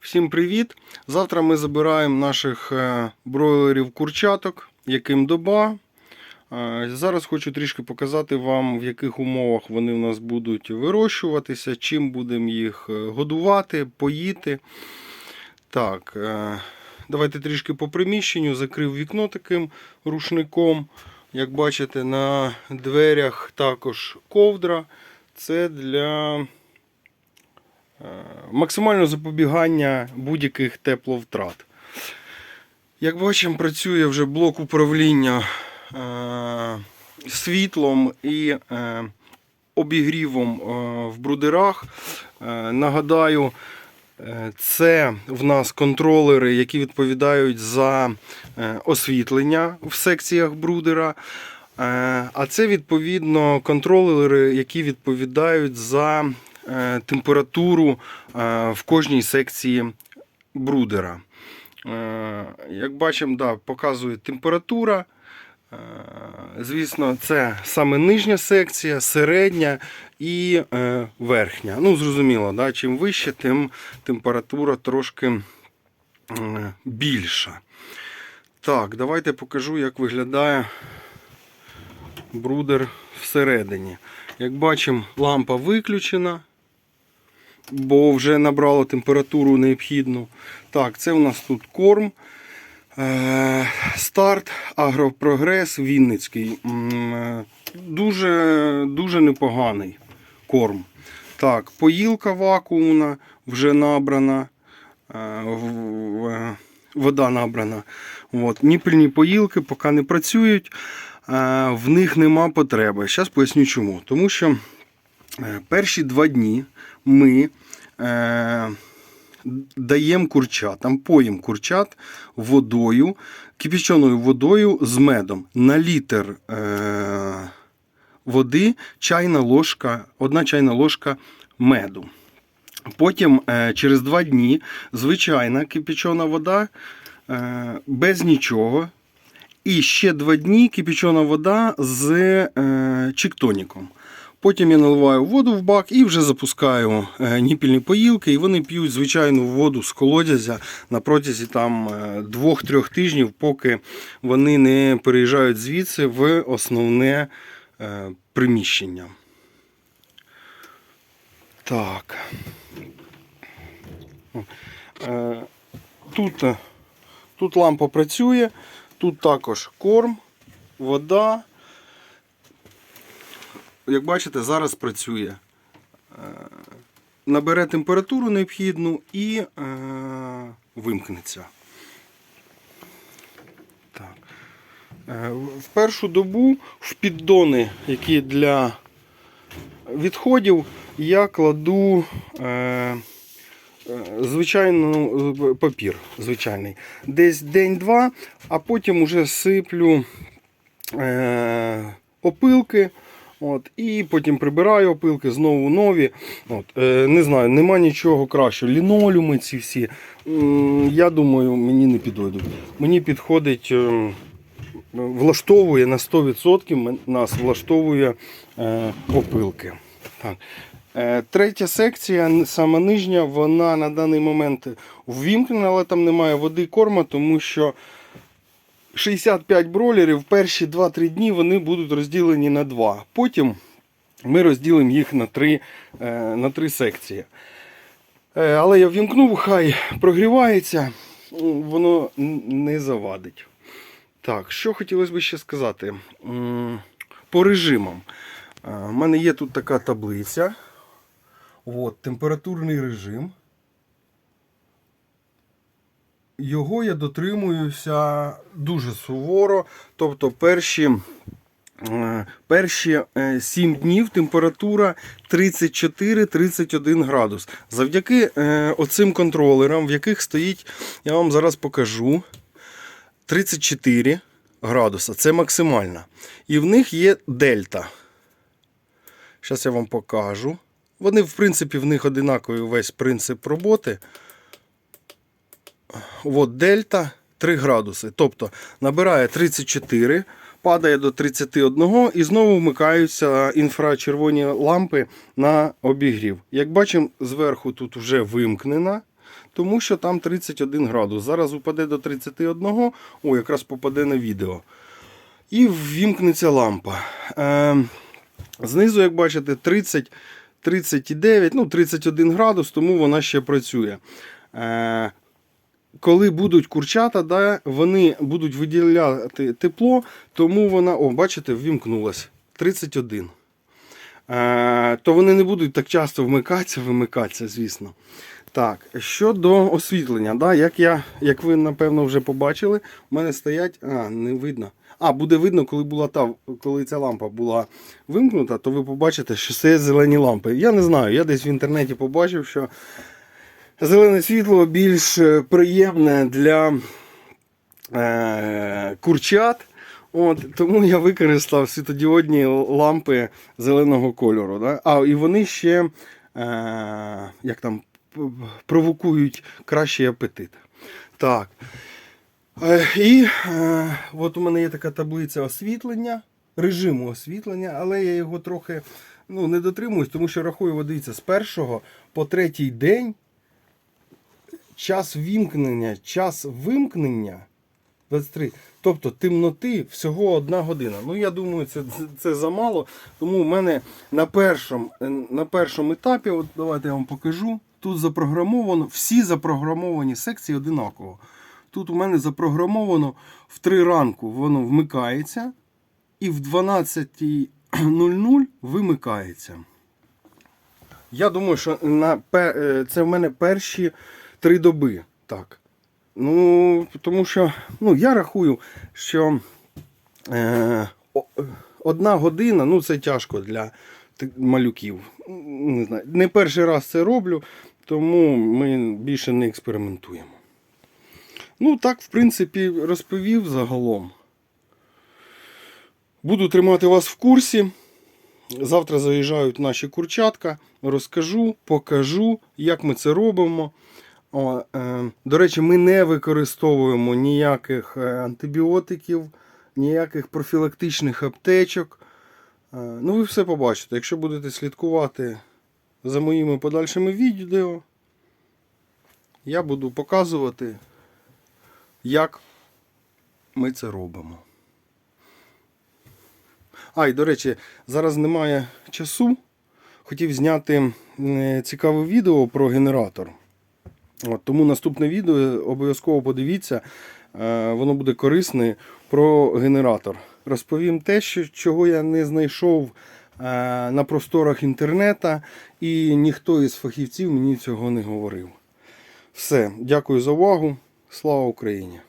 Всім привіт! Завтра ми забираємо наших е, бройлерів курчаток, яким доба. Е, Зараз хочу трішки показати вам, в яких умовах вони у нас будуть вирощуватися, чим будемо їх е, годувати, поїти. Так, давайте трішки по приміщенню. Закрив вікно таким рушником. Як бачите, на дверях також ковдра. Це для е, максимального запобігання будь-яких тепловтрат. Як бачимо, працює вже блок управління е, світлом і е, обігрівом в брудерах. Нагадаю, це в нас контролери, які відповідають за освітлення в секціях брудера. А це відповідно контролери, які відповідають за температуру е, в кожній секції брудера. Е, Як бачимо, да, показує температура. Е, Звісно, це саме нижня секція, середня і е, верхня. Ну, зрозуміло, да, чим вище, тим температура трошки е, більша. Так, давайте покажу, як виглядає брудер всередині. Як бачимо, лампа виключена, бо вже набрало температуру необхідну. Так, це у нас тут корм. Е, Старт, агропрогрес Вінницький. Е, Дуже, дуже непоганий корм. Так, поїлка вакуумна вже набрана. Е, Вода набрана. От. Ніпельні поїлки поки не працюють, в них нема потреби. Зараз поясню чому. Тому що перші два дні ми е, даємо курчатам, поїм курчат водою, кипяченою водою з медом. На літр е, води чайна ложка, одна чайна ложка меду. Потім е, через два дні звичайна кипячена вода е, без нічого. І ще два дні кипячена вода з е, чіктоніком. Потім я наливаю воду в бак і вже запускаю е, ніпільні поїлки, і вони п'ють звичайну воду з колодязя на протязі там е, двох-трьох тижнів, поки вони не переїжджають звідси в основне е, приміщення. Так. Е, Тут, е, тут лампа працює, тут також корм, вода. Як бачите, зараз працює. Е, Набере температуру необхідну і е, вимкнеться. Так. Е, В першу добу в піддони, які для відходів, я кладу звичайно е, папір. Звичайний. Десь день-два, а потім уже сиплю опилки. От, і потім прибираю опилки, знову нові. От, е, не знаю, нема нічого кращого. Лінолюми ці всі. м, Я думаю, мені не підійдуть. Мені підходить, е, влаштовує на 100% нас влаштовує е, опилки. Так. Е, Третя секція, сама нижня, вона на даний момент ввімкнена, але там немає води корма, тому що 65 бролерів перші 2-3 дні вони будуть розділені на 2. Потім ми розділимо їх на 3, е, на 3 секції. Е, Але я ввімкнув, хай прогрівається, воно не завадить. Так, що хотілося б ще сказати? По режимам. Е, У мене є тут така таблиця. От, температурний режим. Його я дотримуюся дуже суворо. Тобто перші, е, перші 7 днів температура 34-31 градус. Завдяки е, оцим контролерам, в яких стоїть, я вам зараз покажу, 34 градуса. Це максимальна. І в них є дельта. Зараз я вам покажу. Вони, в принципі, в них одинаковий весь принцип роботи. От дельта 3 градуси. Тобто набирає 34, падає до 31 і знову вмикаються інфрачервоні лампи на обігрів. Як бачимо, зверху тут вже вимкнена. тому що там 31 градус. Зараз упаде до 31, о, якраз попаде на відео. І ввімкнеться лампа. Е, знизу, як бачите, 30, 39, ну 31 градус, тому вона ще працює. Е, коли будуть курчата, да, вони будуть виділяти тепло, тому вона, о, бачите, ввімкнулась 31. Е, то вони не будуть так часто вмикатися, вимикатися, звісно. Так, щодо освітлення, да, як, я, як ви напевно вже побачили, в мене стоять. А, не видно. А, буде видно, коли була та, коли ця лампа була вимкнута, то ви побачите, що це зелені лампи. Я не знаю, я десь в інтернеті побачив, що зелене світло більш е, приємне для е, курчат. От, тому я використав світодіодні лампи зеленого кольору. Да? А, і вони ще е, як там, провокують кращий апетит. Так. Е, і е, от у мене є така таблиця освітлення, режиму освітлення, але я його трохи ну, не дотримуюсь, тому що рахую, дивіться, з першого по третій день час вімкнення, час вимкнення 23. Тобто темноти всього одна година. Ну, я думаю, це, це, замало. Тому в мене на першому, на першому етапі, от давайте я вам покажу. Тут запрограмовано, всі запрограмовані секції одинаково. Тут у мене запрограмовано в 3 ранку воно вмикається, і в 12.00 вимикається. Я думаю, що на, е, це в мене перші три доби. Так. Ну, тому що ну, я рахую, що е, одна година ну, це тяжко для малюків. Не, знаю, не перший раз це роблю, тому ми більше не експериментуємо. Ну, так, в принципі, розповів загалом. Буду тримати вас в курсі. Завтра заїжджають наші курчатка. Розкажу, покажу, як ми це робимо. О, е, до речі, ми не використовуємо ніяких е, антибіотиків, ніяких профілактичних аптечок. Е, ну, ви все побачите. Якщо будете слідкувати за моїми подальшими відео, я буду показувати, як ми це робимо. А, і до речі, зараз немає часу. Хотів зняти е, цікаве відео про генератор. От, тому наступне відео обов'язково подивіться, е, воно буде корисне про генератор. Розповім те, що, чого я не знайшов е, на просторах інтернета, і ніхто із фахівців мені цього не говорив. Все, дякую за увагу. Слава Україні!